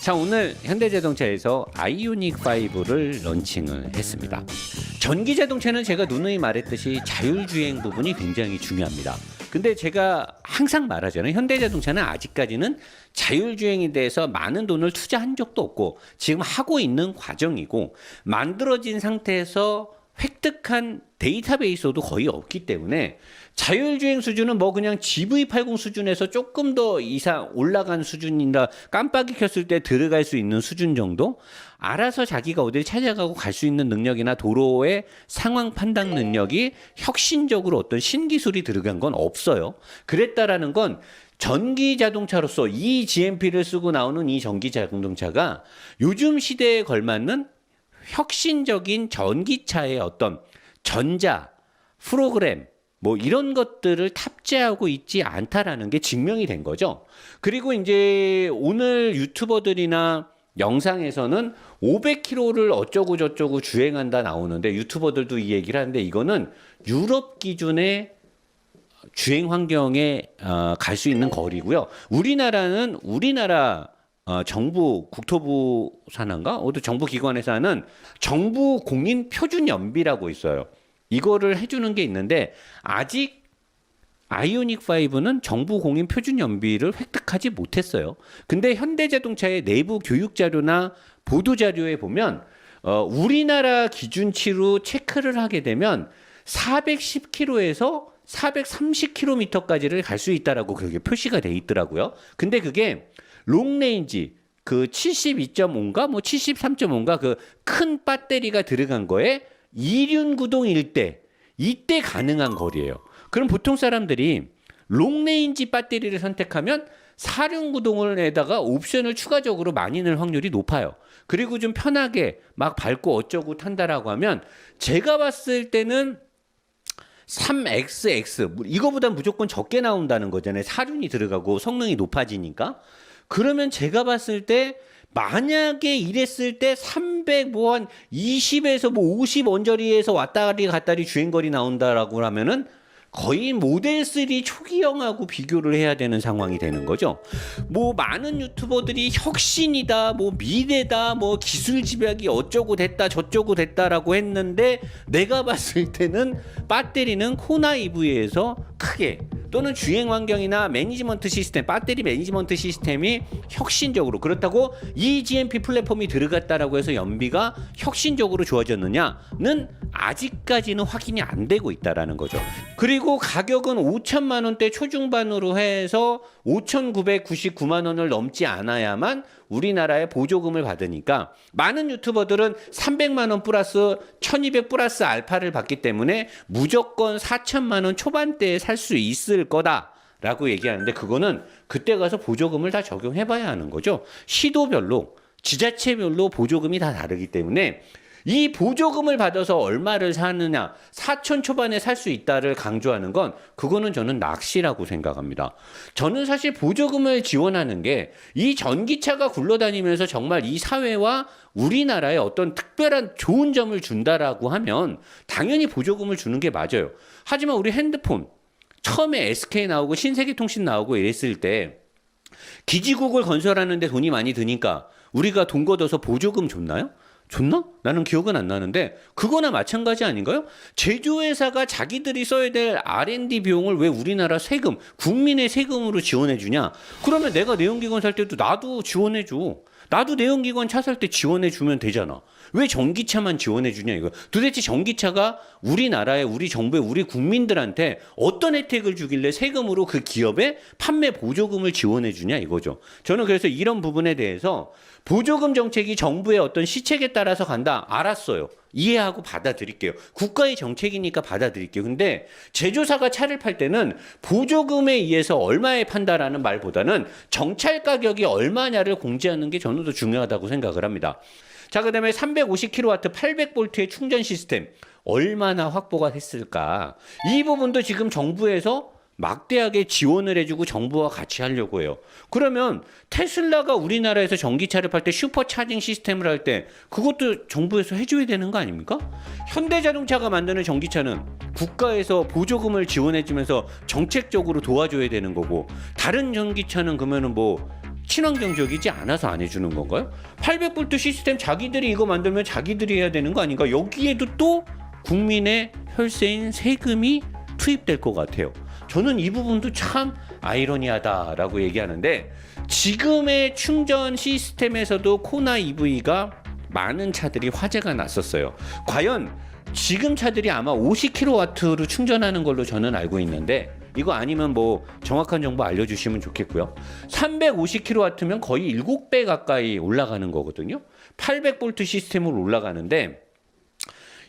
자 오늘 현대자동차에서 아이오닉 5를 런칭을 했습니다. 전기 자동차는 제가 누누이 말했듯이 자율주행 부분이 굉장히 중요합니다. 근데 제가 항상 말하잖아요. 현대자동차는 아직까지는 자율주행에 대해서 많은 돈을 투자한 적도 없고 지금 하고 있는 과정이고 만들어진 상태에서 획득한 데이터베이스도 거의 없기 때문에 자율주행 수준은 뭐 그냥 GV80 수준에서 조금 더 이상 올라간 수준이나 깜빡이 켰을 때 들어갈 수 있는 수준 정도 알아서 자기가 어딜 찾아가고 갈 수 있는 능력이나 도로의 상황 판단 능력이 혁신적으로 어떤 신기술이 들어간 건 없어요. 그랬다라는 건 전기 자동차로서 이 GMP를 쓰고 나오는 이 전기 자동차가 요즘 시대에 걸맞는 혁신적인 전기차의 어떤 전자 프로그램 뭐 이런 것들을 탑재하고 있지 않다라는 게 증명이 된 거죠. 그리고 이제 오늘 유튜버들이나 영상에서는 500km를 어쩌고 저쩌고 주행한다 나오는데 유튜버들도 이 얘기를 하는데 이거는 유럽 기준의 주행 환경에 어, 갈수 있는 거리고요. 우리나라는 우리나라 어, 정부 국토부 산하인가 어디 정부 기관에서 하는 정부 공인 표준 연비라고 있어요. 이거를 해주는 게 있는데 아직 아이오닉 5는 정부 공인 표준 연비를 획득하지 못했어요. 근데 현대자동차의 내부 교육 자료나 보도 자료에 보면 어, 우리나라 기준치로 체크를 하게 되면 410km에서 430km까지를 갈 수 있다라고 그게 표시가 돼 있더라고요. 근데 그게 롱레인지 그 72.5인가 뭐 73.5인가 그 큰 배터리가 들어간 거에 이륜 구동일 때 이때 가능한 거리예요. 그럼 보통 사람들이 롱레인지 배터리를 선택하면 사륜 구동을에다가 옵션을 추가적으로 많이 넣을 확률이 높아요. 그리고 좀 편하게 막 밟고 어쩌고 탄다라고 하면 제가 봤을 때는 3XX 이거보다 무조건 적게 나온다는 거잖아요. 사륜이 들어가고 성능이 높아지니까. 그러면 제가 봤을 때 만약에 이랬을 때 300 뭐 한 20에서 뭐 50 언저리에서 왔다리 갔다리 주행거리 나온다라고 하면은 거의 모델 3 초기형하고 비교를 해야 되는 상황이 되는 거죠. 뭐 많은 유튜버들이 혁신이다, 뭐 미래다, 뭐 기술 집약이 어쩌고 됐다, 저쩌고 됐다라고 했는데 내가 봤을 때는 배터리는 코나 EV에서 크게 또는 주행 환경이나 매니지먼트 시스템, 배터리 매니지먼트 시스템이 혁신적으로 그렇다고 이 GMP 플랫폼이 들어갔다라고 해서 연비가 혁신적으로 좋아졌느냐는 아직까지는 확인이 안 되고 있다라는 거죠. 그리고 가격은 5천만 원대 초중반으로 해서 5,999만 원을 넘지 않아야만 우리나라에 보조금을 받으니까 많은 유튜버들은 300만 원 플러스 1200 플러스 알파를 받기 때문에 무조건 4천만 원 초반대에 살 수 있을 거다. 라고 얘기하는데 그거는 그때 가서 보조금을 다 적용해 봐야 하는 거죠. 시도별로 지자체별로 보조금이 다 다르기 때문에 이 보조금을 받아서 얼마를 사느냐, 4천 초반에 살 수 있다를 강조하는 건 그거는 저는 낚시라고 생각합니다. 저는 사실 보조금을 지원하는 게 이 전기차가 굴러다니면서 정말 이 사회와 우리나라에 어떤 특별한 좋은 점을 준다라고 하면 당연히 보조금을 주는 게 맞아요. 하지만 우리 핸드폰 처음에 SK 나오고 신세계통신 나오고 이랬을 때 기지국을 건설하는데 돈이 많이 드니까 우리가 돈 걷어서 보조금 줬나요? 줬나? 나는 기억은 안 나는데 그거나 마찬가지 아닌가요? 제조회사가 자기들이 써야 될 R&D 비용을 왜 우리나라 세금, 국민의 세금으로 지원해 주냐? 그러면 내가 내연기관 살 때도 나도 지원해 줘. 나도 내연기관 차 살 때 지원해 주면 되잖아. 왜 전기차만 지원해 주냐 이거. 도대체 전기차가 우리나라에 우리 정부에 우리 국민들한테 어떤 혜택을 주길래 세금으로 그 기업에 판매 보조금을 지원해 주냐 이거죠. 저는 그래서 이런 부분에 대해서 보조금 정책이 정부의 어떤 시책에 따라서 간다. 알았어요. 이해하고 받아들일게요. 국가의 정책이니까 받아들일게요. 근데 제조사가 차를 팔 때는 보조금에 의해서 얼마에 판다라는 말보다는 정찰 가격이 얼마냐를 공지하는 게 저는 더 중요하다고 생각을 합니다. 자, 그 다음에 350kW 800V의 충전 시스템 얼마나 확보가 됐을까? 이 부분도 지금 정부에서 막대하게 지원을 해주고 정부와 같이 하려고 해요. 그러면 테슬라가 우리나라에서 전기차를 팔 때 슈퍼 차징 시스템을 할 때 그것도 정부에서 해줘야 되는 거 아닙니까? 현대자동차가 만드는 전기차는 국가에서 보조금을 지원해주면서 정책적으로 도와줘야 되는 거고 다른 전기차는 그러면은 뭐 친환경적이지 않아서 안 해주는 건가요? 800볼트 시스템 자기들이 이거 만들면 자기들이 해야 되는 거 아닌가? 여기에도 또 국민의 혈세인 세금이 투입될 것 같아요. 저는 이 부분도 참 아이러니하다라고 얘기하는데 지금의 충전 시스템에서도 코나 EV가 많은 차들이 화제가 났었어요. 과연 지금 차들이 아마 50kW로 충전하는 걸로 저는 알고 있는데 이거 아니면 뭐 정확한 정보 알려주시면 좋겠고요. 350kW면 거의 7배 가까이 올라가는 거거든요. 800V 시스템으로 올라가는데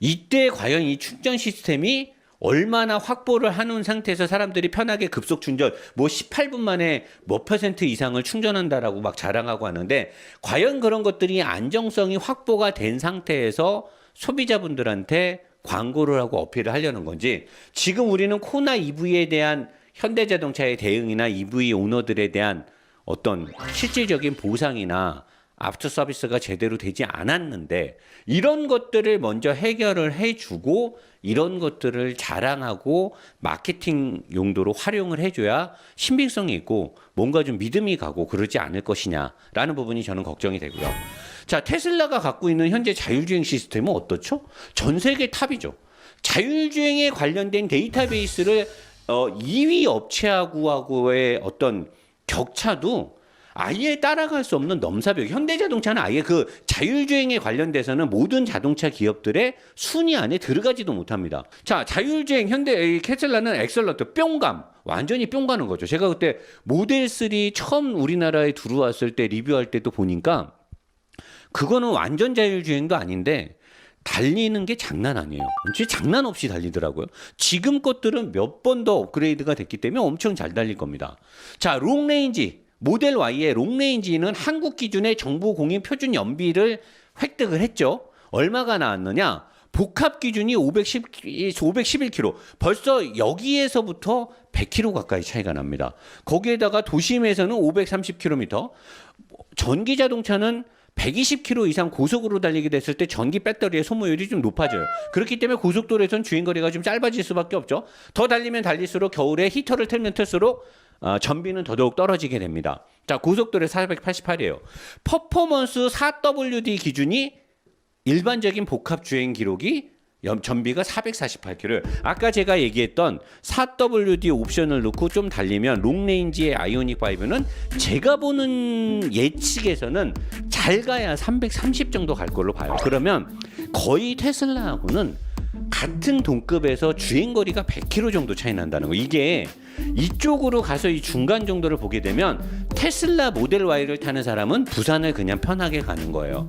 이때 과연 이 충전 시스템이 얼마나 확보를 해놓은 상태에서 사람들이 편하게 급속 충전 뭐 18분 만에 몇 퍼센트 이상을 충전한다라고 막 자랑하고 하는데 과연 그런 것들이 안정성이 확보가 된 상태에서 소비자분들한테 광고를 하고 어필을 하려는 건지 지금 우리는 코나 EV에 대한 현대자동차의 대응이나 EV 오너들에 대한 어떤 실질적인 보상이나 아프터 서비스가 제대로 되지 않았는데 이런 것들을 먼저 해결을 해주고 이런 것들을 자랑하고 마케팅 용도로 활용을 해줘야 신빙성이 있고 뭔가 좀 믿음이 가고 그러지 않을 것이냐라는 부분이 저는 걱정이 되고요. 자 테슬라가 갖고 있는 현재 자율주행 시스템은 어떻죠? 전 세계 탑이죠. 자율주행에 관련된 데이터베이스를 어, 2위 업체하고의 어떤 격차도 아예 따라갈 수 없는 넘사벽. 현대자동차는 아예 그 자율주행에 관련돼서는 모든 자동차 기업들의 순위 안에 들어가지도 못합니다. 자, 자율주행 현대 이 테슬라는 엑셀러트 뿅감 완전히 뿅 가는 거죠. 제가 그때 모델 3 처음 우리나라에 들어왔을 때 리뷰할 때도 보니까 그거는 완전 자율주행도 아닌데 달리는 게 장난 아니에요. 진짜 장난 없이 달리더라고요. 지금 것들은 몇 번 더 업그레이드가 됐기 때문에 엄청 잘 달릴 겁니다. 자, 롱레인지 모델 Y의 롱레인지는 한국 기준의 정부 공인 표준 연비를 획득을 했죠. 얼마가 나왔느냐? 복합 기준이 510, 511km. 벌써 여기에서부터 100km 가까이 차이가 납니다. 거기에다가 도심에서는 530km. 전기 자동차는 120km 이상 고속으로 달리게 됐을 때 전기 배터리의 소모율이 좀 높아져요. 그렇기 때문에 고속도로에선 주행거리가 좀 짧아질 수밖에 없죠. 더 달리면 달릴수록 겨울에 히터를 틀면 틀수록 어, 전비는 더더욱 떨어지게 됩니다. 자, 고속도로에 488이에요. 퍼포먼스 4WD 기준이 일반적인 복합 주행 기록이 염- 전비가 448km. 아까 제가 얘기했던 4WD 옵션을 넣고 좀 달리면 롱레인지의 아이오닉 5는 제가 보는 예측에서는 잘 가야 330 정도 갈 걸로 봐요. 그러면 거의 테슬라하고는 같은 동급에서 주행 거리가 100km 정도 차이 난다는 거. 이게 이쪽으로 가서 이 중간 정도를 보게 되면 테슬라 모델 Y를 타는 사람은 부산을 그냥 편하게 가는 거예요.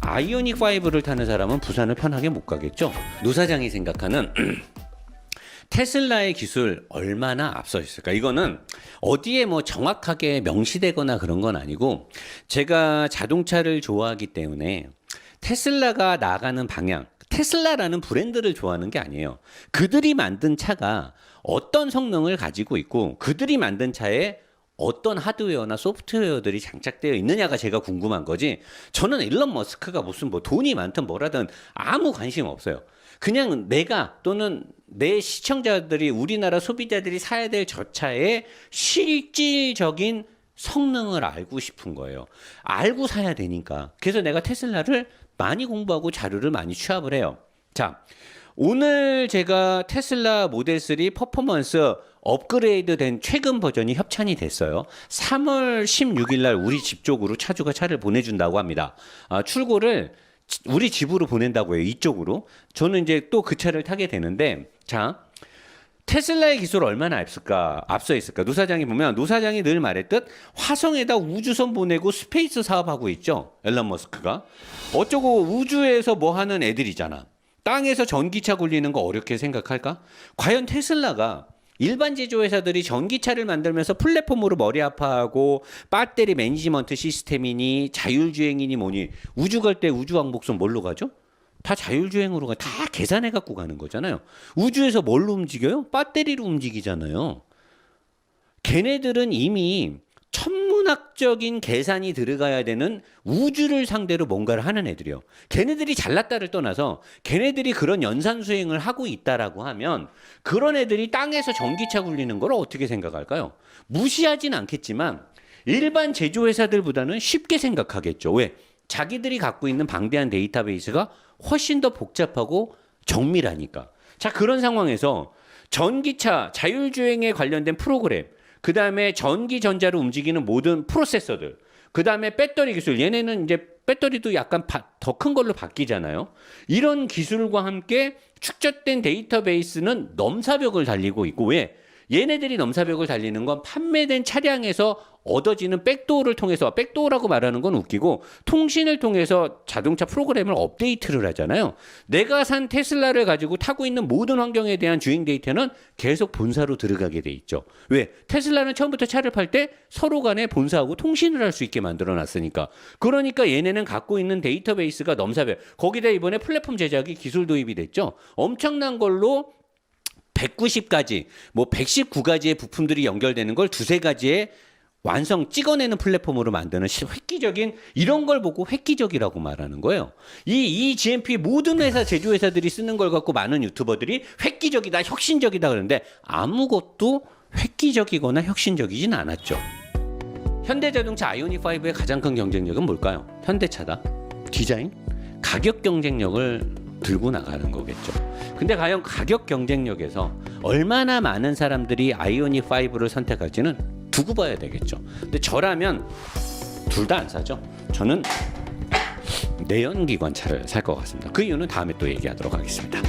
아이오닉 5를 타는 사람은 부산을 편하게 못 가겠죠. 노 사장이 생각하는 테슬라의 기술 얼마나 앞서 있을까? 이거는 어디에 뭐 정확하게 명시되거나 그런 건 아니고 제가 자동차를 좋아하기 때문에 테슬라가 나가는 방향, 테슬라라는 브랜드를 좋아하는 게 아니에요. 그들이 만든 차가 어떤 성능을 가지고 있고 그들이 만든 차에 어떤 하드웨어나 소프트웨어들이 장착되어 있느냐가 제가 궁금한 거지. 저는 일론 머스크가 무슨 뭐 돈이 많든 뭐라든 아무 관심 없어요. 그냥 내가 또는 내 시청자들이 우리나라 소비자들이 사야 될 저 차의 실질적인 성능을 알고 싶은 거예요. 알고 사야 되니까. 그래서 내가 테슬라를 많이 공부하고 자료를 많이 취합을 해요. 자, 오늘 제가 테슬라 모델 3 퍼포먼스 업그레이드 된 최근 버전이 협찬이 됐어요. 3월 16일 날 우리 집 쪽으로 차주가 차를 보내준다고 합니다. 아, 출고를 지- 우리 집으로 보낸다고 해요. 이쪽으로. 저는 이제 또 그 차를 타게 되는데, 자, 테슬라의 기술 얼마나 앞설까, 앞서 있을까? 노 사장이 보면 노 사장이 늘 말했듯 화성에다 우주선 보내고 스페이스 사업하고 있죠. 앨런 머스크가. 어쩌고 우주에서 뭐 하는 애들이잖아. 땅에서 전기차 굴리는 거 어렵게 생각할까? 과연 테슬라가 일반 제조회사들이 전기차를 만들면서 플랫폼으로 머리 아파하고 배터리 매니지먼트 시스템이니 자율주행이니 뭐니 우주 갈 때 우주 왕복선 뭘로 가죠? 다 자율주행으로 가. 다 계산해 갖고 가는 거잖아요. 우주에서 뭘로 움직여요? 배터리로 움직이잖아요. 걔네들은 이미 천문학적인 계산이 들어가야 되는 우주를 상대로 뭔가를 하는 애들이요. 걔네들이 잘났다를 떠나서 걔네들이 그런 연산 수행을 하고 있다라고 하면 그런 애들이 땅에서 전기차 굴리는 걸 어떻게 생각할까요? 무시하진 않겠지만 일반 제조회사들보다는 쉽게 생각하겠죠. 왜? 자기들이 갖고 있는 방대한 데이터베이스가 훨씬 더 복잡하고 정밀하니까. 자, 그런 상황에서 전기차 자율주행에 관련된 프로그램, 그 다음에 전기 전자로 움직이는 모든 프로세서들, 그 다음에 배터리 기술, 얘네는 이제 배터리도 약간 더 큰 걸로 바뀌잖아요. 이런 기술과 함께 축적된 데이터베이스는 넘사벽을 달리고 있고 왜? 얘네들이 넘사벽을 달리는 건 판매된 차량에서 얻어지는 백도어를 통해서 백도어라고 말하는 건 웃기고 통신을 통해서 자동차 프로그램을 업데이트를 하잖아요. 내가 산 테슬라를 가지고 타고 있는 모든 환경에 대한 주행 데이터는 계속 본사로 들어가게 돼 있죠. 왜? 테슬라는 처음부터 차를 팔 때 서로 간에 본사하고 통신을 할 수 있게 만들어 놨으니까. 그러니까 얘네는 갖고 있는 데이터베이스가 넘사벽. 거기다 이번에 플랫폼 제작이 기술 도입이 됐죠. 엄청난 걸로 190가지, 뭐 119가지의 부품들이 연결되는 걸 두세 가지의 완성 찍어내는 플랫폼으로 만드는 시- 획기적인 이런 걸 보고 획기적이라고 말하는 거예요. 이, 이 GMP 모든 회사 제조회사들이 쓰는 걸 갖고 많은 유튜버들이 획기적이다, 혁신적이다 그러는데 아무것도 획기적이거나 혁신적이진 않았죠. 현대자동차 아이오닉 5의 가장 큰 경쟁력은 뭘까요? 현대차다. 디자인, 가격 경쟁력을 들고 나가는 거겠죠. 근데 과연 가격 경쟁력에서 얼마나 많은 사람들이 아이오닉 5를 선택할지는 두고 봐야 되겠죠. 근데 저라면 둘 다 안 사죠. 저는 내연기관 차를 살 것 같습니다. 그 이유는 다음에 또 얘기하도록 하겠습니다.